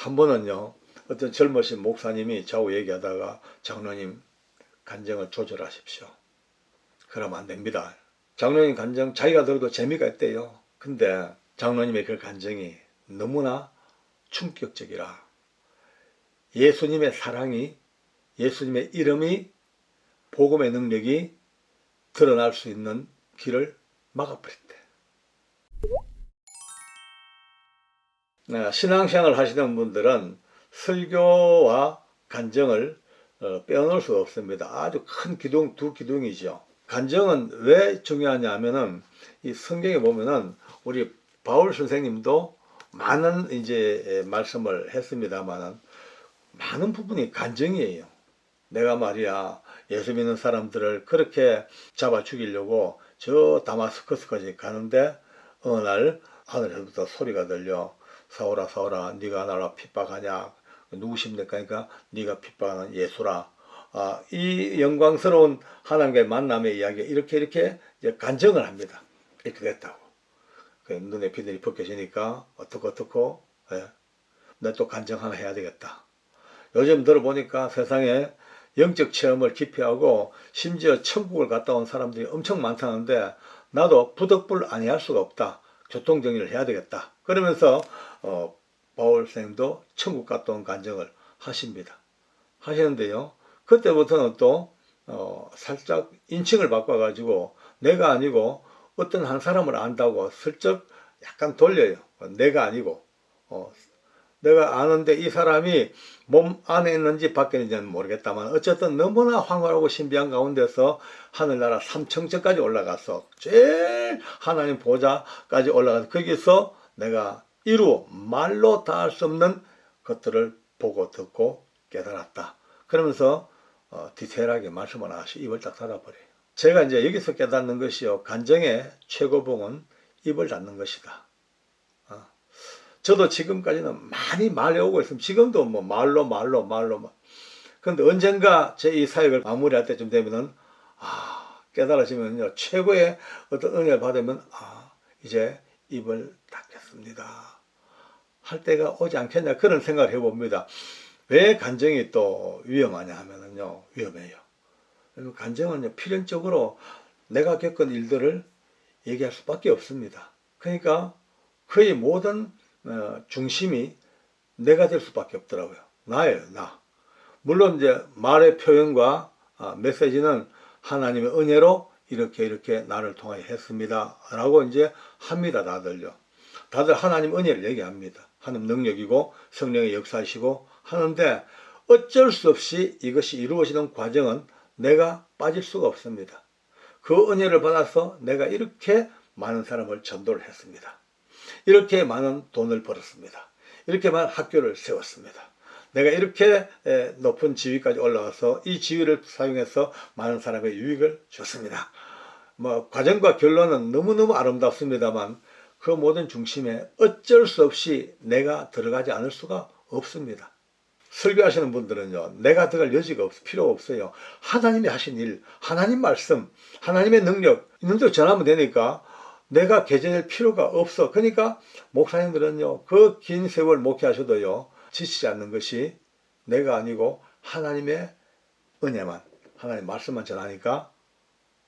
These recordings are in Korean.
한 번은요, 어떤 젊으신 목사님이 저하고 얘기하다가 장로님 간정을 조절하십시오. 그러면 안 됩니다. 장로님 간정 자기가 들어도 재미가 있대요. 근데 장로님의 그 간정이 너무나 충격적이라. 예수님의 사랑이, 예수님의 이름이, 복음의 능력이 드러날 수 있는 길을 막아버렸대. 네, 신앙생활을 하시는 분들은 설교와 간정을 어, 빼어놓을 수가 없습니다. 아주 큰 기둥, 두 기둥이죠. 간정은 왜 중요하냐 하면은 이 성경에 보면은 우리 바울 선생님도 많은 이제 말씀을 했습니다만은 많은 부분이 간정이에요. 내가 말이야 예수 믿는 사람들을 그렇게 잡아 죽이려고 저 다마스커스까지 가는데 어느 날 하늘에서부터 소리가 들려 사오라 사오라 네가 나라 핍박하냐 누구십니까? 그러니까 네가 핍박하는 예수라. 아, 이 영광스러운 하나님과의 만남의 이야기 이렇게 이렇게 이제 간정을 합니다. 이렇게 됐다고. 그 눈에 비늘이 벗겨지니까 어떻고 어떻고 예. 내또 간정 하나 해야 되겠다. 요즘 들어보니까 세상에 영적 체험을 기피하고 심지어 천국을 갔다 온 사람들이 엄청 많다는데 나도 부득불 아니할 수가 없다. 교통 정리를 해야 되겠다. 그러면서 어, 바울 선생도 천국 온 간정을 하십니다. 하시는데요. 그때부터는 또 어, 살짝 인칭을 바꿔가지고 내가 아니고 어떤 한 사람을 안다고 슬쩍 약간 돌려요. 내가 아니고 어, 내가 아는데 이 사람이 몸 안에 있는지 밖에 있는지는 모르겠다만 어쨌든 너무나 황홀하고 신비한 가운데서 하늘나라 삼청천까지 올라가서 제일 하나님 보좌까지 올라가서 거기서 내가 이루 말로 다 할 수 없는 것들을 보고 듣고 깨달았다. 그러면서 어, 디테일하게 말씀을 하시 입을 딱 닫아버려요. 제가 이제 여기서 깨닫는 것이요. 간정의 최고봉은 입을 닫는 것이다. 어. 저도 지금까지는 많이 말해오고 있습니다. 지금도 뭐 말로 말로 말로 막. 근데 언젠가 제 이 사역을 마무리할 때쯤 되면은 아 깨달아지면요 최고의 어떤 은혜를 받으면 아 이제 입을 닫겠습니다. 할 때가 오지 않겠냐 그런 생각을 해봅니다. 왜 간정이 또 위험하냐 하면은요 위험해요. 간정은요 필연적으로 내가 겪은 일들을 얘기할 수밖에 없습니다. 그러니까 거의 모든 어, 중심이 내가 될 수밖에 없더라고요. 나예요, 나. 물론 이제 말의 표현과 아, 메시지는 하나님의 은혜로 이렇게 이렇게 나를 통하여 했습니다. 라고 이제 합니다, 다들요. 다들 하나님 은혜를 얘기합니다. 하나님 능력이고 성령의 역사이시고 하는데 어쩔 수 없이 이것이 이루어지는 과정은 내가 빠질 수가 없습니다. 그 은혜를 받아서 내가 이렇게 많은 사람을 전도를 했습니다. 이렇게 많은 돈을 벌었습니다. 이렇게 많은 학교를 세웠습니다. 내가 이렇게 높은 지위까지 올라와서 이 지위를 사용해서 많은 사람의 유익을 줬습니다. 뭐 과정과 결론은 너무너무 아름답습니다만 그 모든 중심에 어쩔 수 없이 내가 들어가지 않을 수가 없습니다. 설교하시는 분들은요, 내가 들어갈 여지가 없, 필요 없어요. 하나님이 하신 일, 하나님 말씀, 하나님의 능력, 대로 전하면 되니까 내가 개전할 필요가 없어. 그러니까 목사님들은요, 그 긴 세월 목회하셔도요, 지치지 않는 것이 내가 아니고 하나님의 은혜만, 하나님 말씀만 전하니까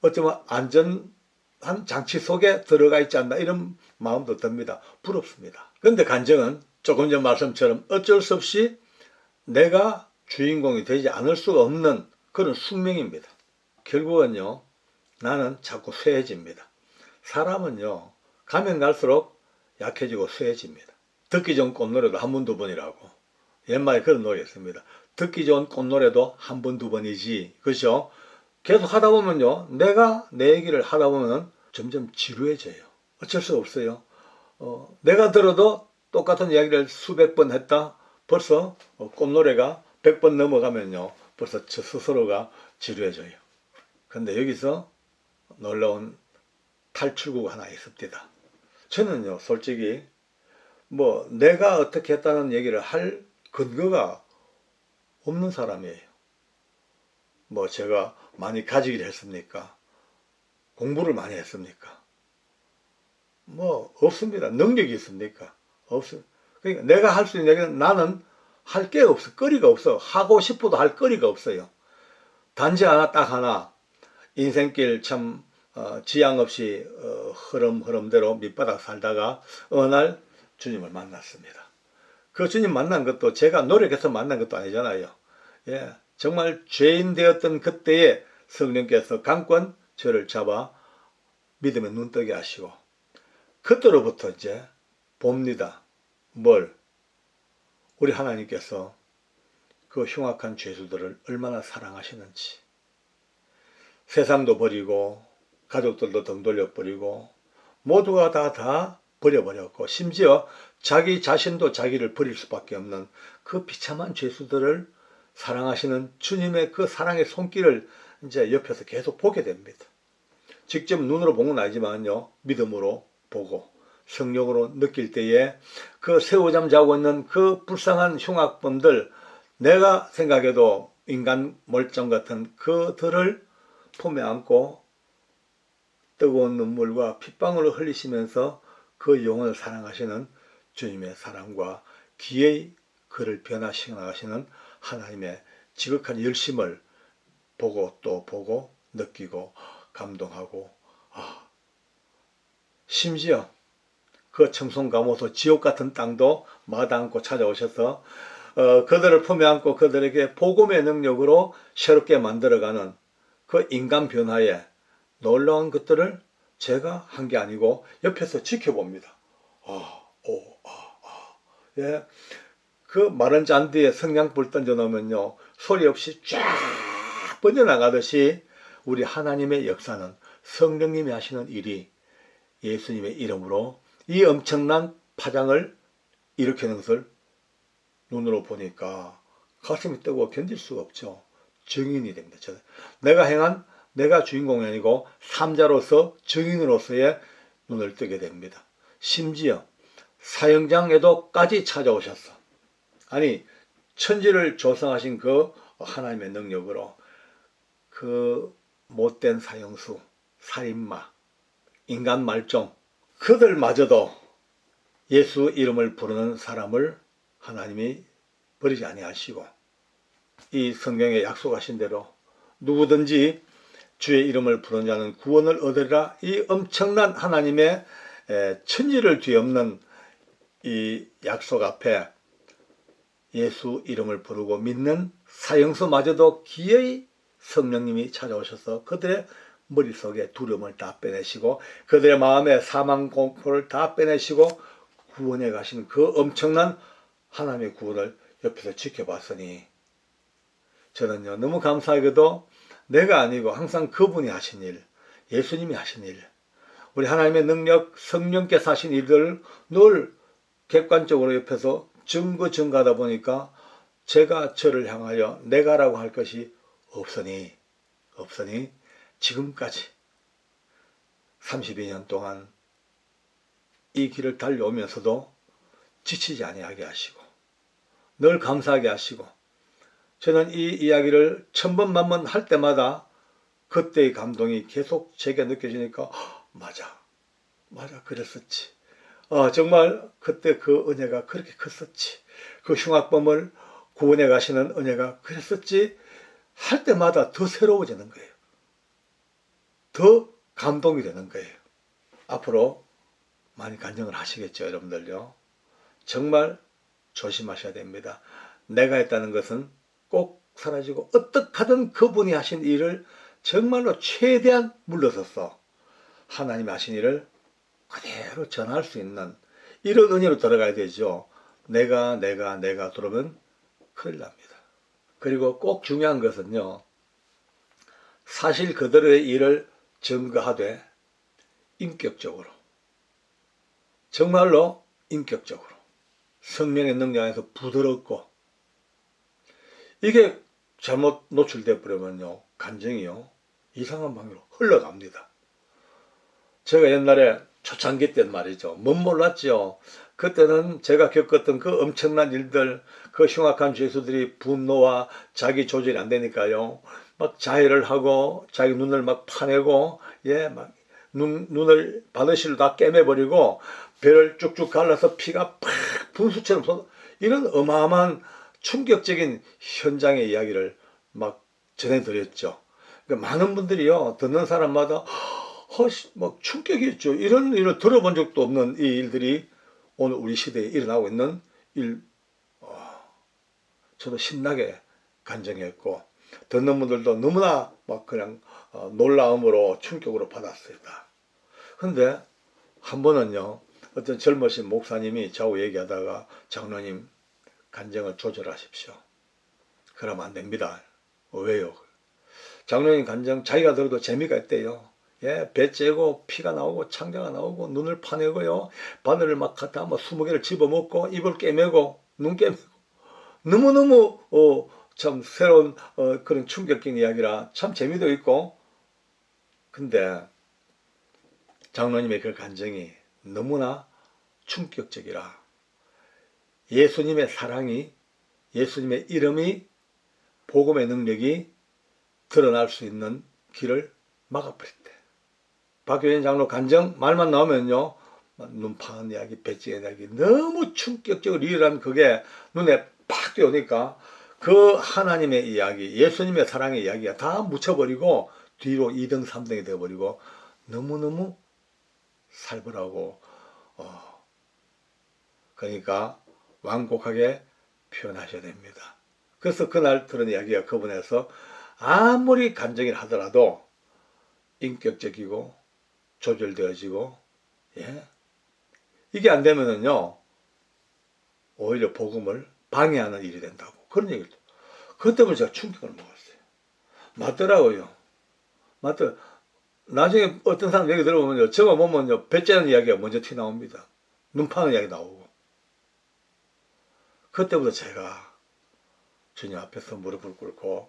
어쩌면 안전한 장치 속에 들어가 있지 않나 이런 마음도 듭니다. 부럽습니다. 그런데 간정은 조금 전 말씀처럼 어쩔 수 없이 내가 주인공이 되지 않을 수가 없는 그런 숙명입니다. 결국은요, 나는 자꾸 쇠해집니다. 사람은요, 가면 갈수록 약해지고 쇠해집니다. 듣기 좋은 꽃노래도 한 번, 두 번이라고. 옛말에 그런 노래였습니다. 듣기 좋은 꽃노래도 한 번, 두 번이지. 그죠? 계속 하다 보면요, 내가 내 얘기를 하다 보면 점점 지루해져요. 어쩔 수 없어요. 어, 내가 들어도 똑같은 이야기를 수백 번 했다. 벌써 어, 꽃노래가 100번 넘어가면요. 벌써 저 스스로가 지루해져요. 근데 여기서 놀라운 탈출구가 하나 있습니다. 저는요, 솔직히 뭐 내가 어떻게 했다는 얘기를 할 근거가 없는 사람이에요. 뭐 제가 많이 가지기를 했습니까? 공부를 많이 했습니까? 뭐 없습니다. 능력이 있습니까? 없습니다. 그러니까 내가 할 수 있는 얘기는 나는 할 게 없어. 거리가 없어. 하고 싶어도 할 거리가 없어요. 단지 하나 딱 하나 인생길 참 어, 지향 없이 어, 흐름 흐름대로 밑바닥 살다가 어느 날 주님을 만났습니다. 그 주님 만난 것도 제가 노력해서 만난 것도 아니잖아요. 예, 정말 죄인 되었던 그때에 성령께서 강권 저를 잡아 믿음의 눈뜨게 하시고 그때로부터 이제 봅니다. 뭘? 우리 하나님께서 그 흉악한 죄수들을 얼마나 사랑하시는지 세상도 버리고 가족들도 등 돌려버리고 모두가 다다 버려버렸고 심지어 자기 자신도 자기를 버릴 수밖에 없는 그 비참한 죄수들을 사랑하시는 주님의 그 사랑의 손길을 이제 옆에서 계속 보게 됩니다. 직접 눈으로 본 건 아니지만요 믿음으로 보고 성령으로 느낄 때에 그 새우잠 자고 있는 그 불쌍한 흉악범들 내가 생각해도 인간 멀쩡 같은 그들을 품에 안고 뜨거운 눈물과 핏방울을 흘리시면서 그 영혼을 사랑하시는 주님의 사랑과 기의 그를 변화시켜 나가시는 하나님의 지극한 열심을 보고 또 보고 느끼고 감동하고 아 심지어 그 청송감호소 지옥 같은 땅도 마다 않고 찾아오셔서 어, 그들을 품에 안고 그들에게 복음의 능력으로 새롭게 만들어가는 그 인간 변화에 놀라운 것들을 제가 한 게 아니고 옆에서 지켜봅니다. 아, 오, 아, 아. 예. 그 마른 잔디에 성냥불 던져 놓으면요. 소리 없이 쫙 뻗어나가듯이 우리 하나님의 역사는 성령님이 하시는 일이 예수님의 이름으로 이 엄청난 파장을 일으키는 것을 눈으로 보니까 가슴이 뜨고 견딜 수가 없죠. 증인이 됩니다. 내가 행한 내가 주인공이 아니고 삼자로서 증인으로서의 눈을 뜨게 됩니다. 심지어 사형장에도까지 찾아오셨어. 아니 천지를 조성하신 그 하나님의 능력으로 그 못된 사형수, 살인마, 인간 말종 그들마저도 예수 이름을 부르는 사람을 하나님이 버리지 아니하시고 이 성경에 약속하신 대로 누구든지 주의 이름을 부르는 자는 구원을 얻으리라. 이 엄청난 하나님의 에, 천지를 뒤엎는 이 약속 앞에 예수 이름을 부르고 믿는 사형수마저도 기어이 성령님이 찾아오셔서 그들의 머릿속에 두려움을 다 빼내시고 그들의 마음에 사망 공포를 다 빼내시고 구원해 가신 그 엄청난 하나님의 구원을 옆에서 지켜봤으니 저는요 너무 감사하게도 내가 아니고 항상 그분이 하신 일 예수님이 하신 일. 우리 하나님의 능력 성령께서 하신 일들을 늘 객관적으로 옆에서 증거 증가하다 보니까 제가 저를 향하여 내가라고 할 것이 없으니 없으니 지금까지 32년 동안 이 길을 달려오면서도 지치지 아니하게 하시고 늘 감사하게 하시고 저는 이 이야기를 천번 만번 할 때마다 그때의 감동이 계속 제게 느껴지니까 "헉, 맞아. 맞아. 그랬었지. 아, 정말 그때 그 은혜가 그렇게 컸었지. 그 흉악범을 구원해 가시는 은혜가 그랬었지. 할 때마다 더 새로워지는 거예요. 더 감동이 되는 거예요. 앞으로 많이 간증을 하시겠죠 여러분들요. 정말 조심하셔야 됩니다. 내가 했다는 것은 꼭 사라지고 어떻게 하든 그분이 하신 일을 정말로 최대한 물러서서 하나님이 하신 일을 그대로 전할 수 있는 이런 은혜로 들어가야 되죠. 내가 내가 내가 들어오면 큰일 납니다. 그리고 꼭 중요한 것은요. 사실 그들의 일을 증거하되 인격적으로 정말로 인격적으로 성령의 능력 안에서 부드럽고 이게 잘못 노출돼 버리면요 감정이요 이상한 방향으로 흘러갑니다. 제가 옛날에 초창기 때 말이죠. 뭔 몰랐죠. 그때는 제가 겪었던 그 엄청난 일들, 그 흉악한 죄수들이 분노와 자기 조절이 안 되니까요. 막 자해를 하고 자기 눈을 막 파내고 예, 막 눈, 눈을 바느실로 다 깨매버리고 배를 쭉쭉 갈라서 피가 팍 분수처럼 쏟아 이런 어마어마한 충격적인 현장의 이야기를 막 전해드렸죠. 그러니까 많은 분들이요 듣는 사람마다 허씨 막 충격이었죠. 이런 일을 들어본 적도 없는 이 일들이 오늘 우리 시대에 일어나고 있는 일. 어, 저도 신나게 간증했고 듣는 분들도 너무나 막 그냥 어, 놀라움으로 충격으로 받았습니다. 근데 한 번은요 어떤 젊으신 목사님이 저하고 얘기하다가 장로님 간증을 조절하십시오. 그러면 안 됩니다. 어, 왜요? 장로님 간증 자기가 들어도 재미가 있대요. 예, 배 째고 피가 나오고 창자가 나오고 눈을 파내고요. 바늘을 막 갖다 뭐 스무 개를 집어먹고 입을 깨매고 눈 깨매고 너무너무 어, 참 새로운 어, 그런 충격적인 이야기라 참 재미도 있고 근데 장로님의 그 간증이 너무나 충격적이라 예수님의 사랑이 예수님의 이름이 복음의 능력이 드러날 수 있는 길을 막아버렸대. 박효인 장로 간증 말만 나오면요. 눈 파는 이야기, 배지의 이야기 너무 충격적으로 리얼한 그게 눈에 팍 띄우니까 그 하나님의 이야기, 예수님의 사랑의 이야기가 다 묻혀버리고 뒤로 2등, 3등이 되어버리고 너무너무 살벌하고 어, 그러니까 완곡하게 표현하셔야 됩니다. 그래서 그날 들은 이야기가 그분에서 아무리 간증을 하더라도 인격적이고 조절되어지고 예. 이게 안 되면은요 오히려 복음을 방해하는 일이 된다고 그런 얘기를 그 때문에 제가 충격을 먹었어요. 맞더라고요. 맞더 나중에 어떤 사람 얘기 들어보면요 저거 보면요 배째는 이야기가 먼저 튀 나옵니다. 눈 파는 이야기 나오고 그때부터 제가 주님 앞에서 무릎을 꿇고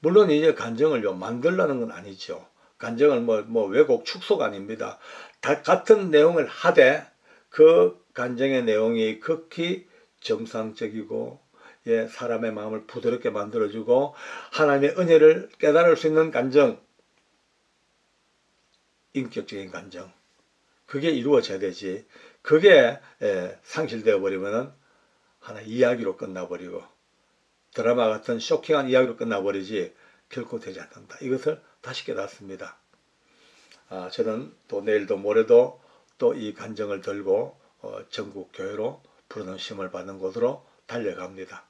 물론 이제 간정을 요 만들라는 건 아니죠. 간정은 뭐, 뭐 왜곡 축소가 아닙니다. 다 같은 내용을 하되 그 간정의 내용이 극히 정상적이고 예, 사람의 마음을 부드럽게 만들어주고 하나님의 은혜를 깨달을 수 있는 간정, 인격적인 간정, 그게 이루어져야 되지. 그게 예, 상실되어 버리면은 하나 이야기로 끝나버리고 드라마 같은 쇼킹한 이야기로 끝나버리지 결코 되지 않는다. 이것을 다시 깨닫습니다. 아, 저는 또 내일도 모레도 또 이 간정을 들고 어, 전국 교회로 부르는 심을 받는 곳으로 달려갑니다.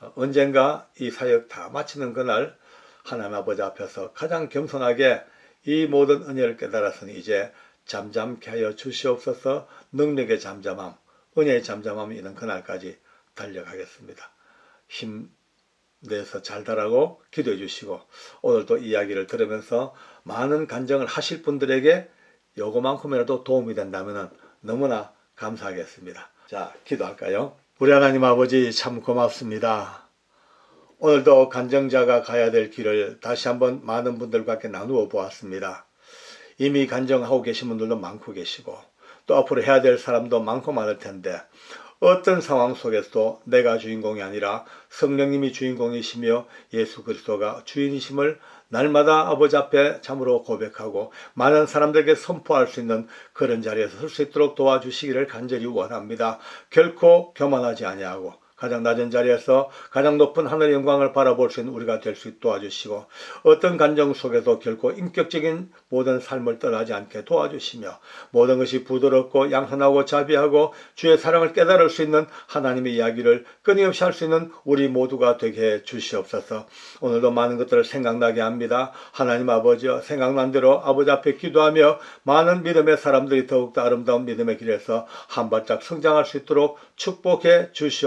어, 언젠가 이 사역 다 마치는 그날 하나님 아버지 앞에서 가장 겸손하게 이 모든 은혜를 깨달았으니 이제 잠잠케 하여 주시옵소서 능력의 잠잠함, 은혜의 잠잠함이 있는 그날까지 달려가겠습니다. 힘 내서 잘 달라고 기도해 주시고 오늘도 이야기를 들으면서 많은 간정을 하실 분들에게 요거만큼이라도 도움이 된다면 너무나 감사하겠습니다. 자, 기도할까요? 우리 하나님 아버지 참 고맙습니다. 오늘도 간정자가 가야 될 길을 다시 한번 많은 분들과 함께 나누어 보았습니다. 이미 간정하고 계신 분들도 많고 계시고 또 앞으로 해야 될 사람도 많고 많을 텐데 어떤 상황 속에서도 내가 주인공이 아니라 성령님이 주인공이시며 예수 그리스도가 주인이심을 날마다 아버지 앞에 참으로 고백하고 많은 사람들에게 선포할 수 있는 그런 자리에서 설 수 있도록 도와주시기를 간절히 원합니다. 결코 교만하지 아니하고 가장 낮은 자리에서 가장 높은 하늘의 영광을 바라볼 수 있는 우리가 될 수 있도록 도와주시고 어떤 간정 속에서 결코 인격적인 모든 삶을 떠나지 않게 도와주시며 모든 것이 부드럽고 양선하고 자비하고 주의 사랑을 깨달을 수 있는 하나님의 이야기를 끊임없이 할 수 있는 우리 모두가 되게 해 주시옵소서 오늘도 많은 것들을 생각나게 합니다. 하나님 아버지여 생각난 대로 아버지 앞에 기도하며 많은 믿음의 사람들이 더욱더 아름다운 믿음의 길에서 한 발짝 성장할 수 있도록 축복해 주시